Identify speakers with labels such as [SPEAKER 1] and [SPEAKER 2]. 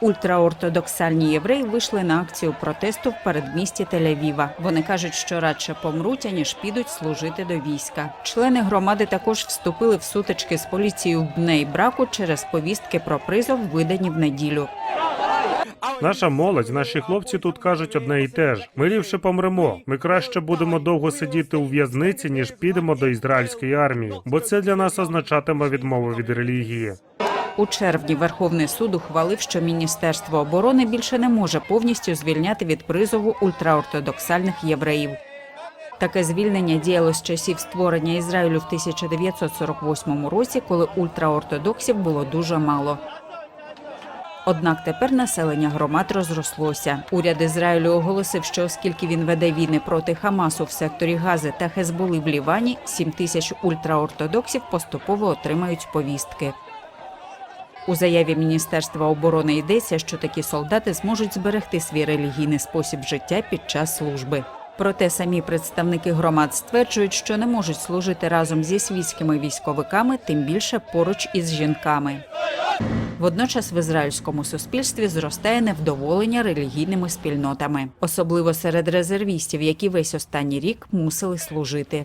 [SPEAKER 1] Ультраортодоксальні євреї вийшли на акцію протесту в передмісті Тель-Авіва. Вони кажуть, що радше помруть, аніж підуть служити до війська. Члени громади також вступили в сутички з поліцією в Бней Браку через повістки про призов, видані в неділю.
[SPEAKER 2] Наша молодь, наші хлопці тут кажуть одне і те ж: ми ліпше помремо. Ми краще будемо довго сидіти у в'язниці, ніж підемо до ізраїльської армії, бо це для нас означатиме відмову від релігії.
[SPEAKER 1] У червні Верховний суд ухвалив, що Міністерство оборони більше не може повністю звільняти від призову ультраортодоксальних євреїв. Таке звільнення діяло з часів створення Ізраїлю в 1948 році, коли ультраортодоксів було дуже мало. Однак тепер населення громад розрослося. Уряд Ізраїлю оголосив, що оскільки він веде війни проти Хамасу в секторі Гази та Хезболи в Лівані, 7 тисяч ультраортодоксів поступово отримають повістки. У заяві Міністерства оборони йдеться, що такі солдати зможуть зберегти свій релігійний спосіб життя під час служби. Проте самі представники громад стверджують, що не можуть служити разом зі свійськими військовиками, тим більше поруч із жінками. Водночас в ізраїльському суспільстві зростає невдоволення релігійними спільнотами, особливо серед резервістів, які весь останній рік мусили служити.